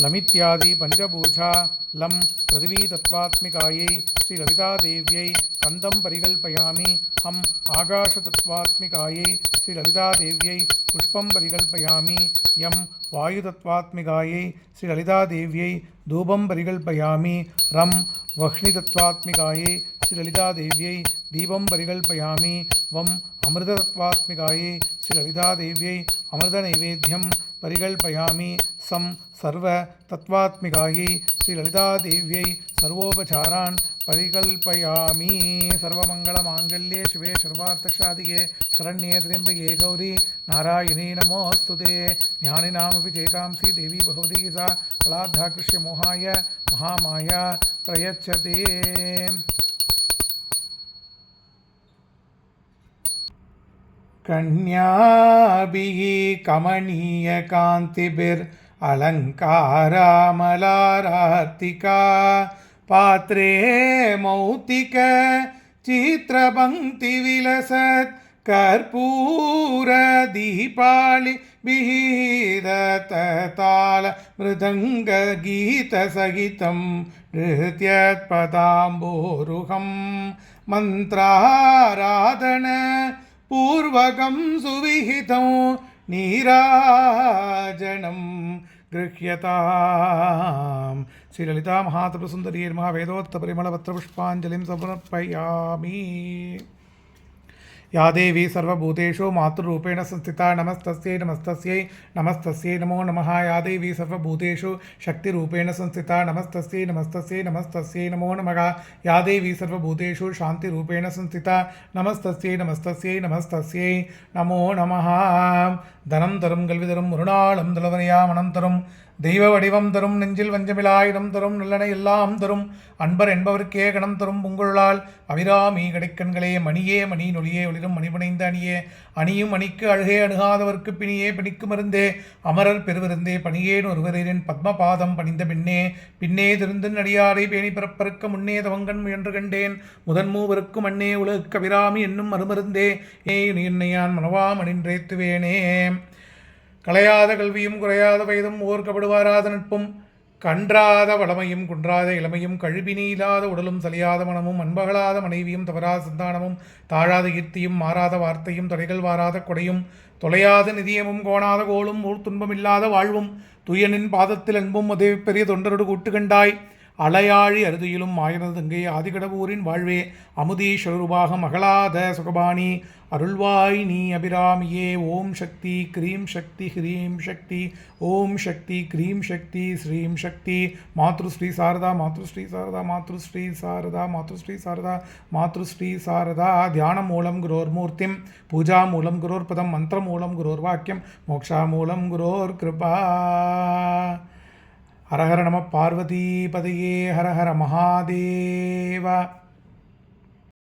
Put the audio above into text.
लमित्यादि पञ्चभूषा लं पृथिवीतत्त्वात्मिकायै श्रीललितादेव्यै कन्दं परिकल्पयामि हम् आकाशतत्त्वात्मिकायै श्रीललितादेव्यै, पुष्पं परिकल्पयामि, यं वायुतत्त्वात्मिकायै श्रीललितादेव्यै, धूपं परिकल्पयामि, रं वह्नितत्त्वात्मिकायै श्रीललितादेव्यै, दीपं परिकल्पयामि वम् अमृततत्त्वात्मिकायै श्रीललितादेव्यै, अमृतनैवेद्यं परिकल्पयामि सं सर्वतत्त्वात्मिकायै श्रीललितादेव्यै सर्वोपचारान् परिकल्पयामि। सर्वमङ्गलमाङ्गल्ये शिवे सर्वार्थसाधिके शरण्ये त्र्यम्बके गौरी नारायणी नमोऽस्तु ते। ज्ञानिनामपि चेतांसि देवी भगवती सा फलाद्धाकृष्य मोहाय महामाया प्रयच्छते। कन्याभिः कमनीयकान्तिभिरलङ्कारामलारार्तिका पात्रे मौक्तिक चित्रपङ्क्तिविलसत् कर्पूरदीपालिभिः दत्तताल मृदङ्गगीतसहितं नृत्यत्पदाम्बोरुहं मन्त्राराधन पूर्वकं सुविहितं नीराजनं గృహ్యతాం శ్రీ లలితామహాతపసుందరీర్మహావేదోత్తపరిమళపత్రపుష్పాంజలిం సమర్పయామి या देवी सर्वभूतेषु मातृरूपेण संस्थिता नमस्तस्यै नमस्तस्यै नमस्तस्यै नमो नमः या देवी सर्वभूतेषु शक्तिरूपेण संस्थिता नमस्तस्यै नमस्तस्यै नमस्तस्यै नमो नमः या देवी सर्वभूतेषु शान्तिरूपेण संस्थिता नमस्तस्यै नमस्तस्यै नमस्तस्यै नमो நமः தனம் தரும் கல்வி தரும் முருநாளும் துளவனையா மனம் தரும் தெய்வ வடிவம் தரும் நெஞ்சில் வஞ்சமிலாயிரம் தரும் நல்லனை எல்லாம் தரும் அன்பர் என்பவருக்கே கணம் தரும் புங்குழலால் அபிராமி கடைக்கண்களே மணியே மணி நொழியே ஒளிரும் மணிபுனைந்த அணியே. அணியும் அணிக்கு அழுகே அணுகாதவர்க்கு பிணியே பிணிக்கு மருந்தே அமரர் பெருவிருந்தே பணியேன் ஒருவரின் பத்மபாதம் பணிந்த பின்னே. பின்னே திருந்து நடியாரை பேணி பிறப்பறுக்க முன்னே தவங்கண் முயன்று கண்டேன். முதன் மூவருக்கும் அன்னே உலகுக்கு அபிராமி என்னும் மறுமருந்தே. ஏ என்னையான் மனவாம் அணின்றேத்துவேனே கலையாத கல்வியும் குறையாத வயதும் ஓர்க்கப்படுவாராத நட்பும் கன்றாத வளமையும் குன்றாத இளமையும் கழுபினி உடலும் சலியாத மனமும் அன்பகலாத மனைவியும் தவறாத சந்தானமும் தாழாத கீர்த்தியும் மாறாத வார்த்தையும் தடைகள் வாராத கொடையும் தொலையாத நிதியமும் கோணாத கோலும் ஊர் துன்பமில்லாத வாழ்வும் துயனின் பாதத்தில் அன்பும் உதவி பெரிய தொண்டரோடு கூட்டு கண்டாய் அலையாழி அருதியிலும் மாயனது தங்கை ஆதிகடவூரின் வாழ்வே. அமுதீஸ்வரூபாக மகளாத சுகபாணி அருள்வாய் நீ அபிராமியே. ஓம் சக்தி க்ரீம் சக்தி ஹ்ரீம் சக்தி. ஓம் சக்தி க்ரீம் சக்தி ஸ்ரீம் சக்தி. மாத்ருஸ்ரீ சாரதா மாத்ருஸ்ரீ சாரதா மாத்ருஸ்ரீ சாரதா மாத்ருஸ்ரீ சாரதா மாத்ருஸ்ரீ சாரதா. தியானம் மூலம் குரோர்மூர்த்திம் பூஜா மூலம் குரோர்பதம் மந்திரம் மூலம் குரோர்வாக்கியம் மோக்ஷா மூலம் குரோர் கிருபா. ஹரஹர நம பார்வதி பதையே ஹரஹர மகாதேவா.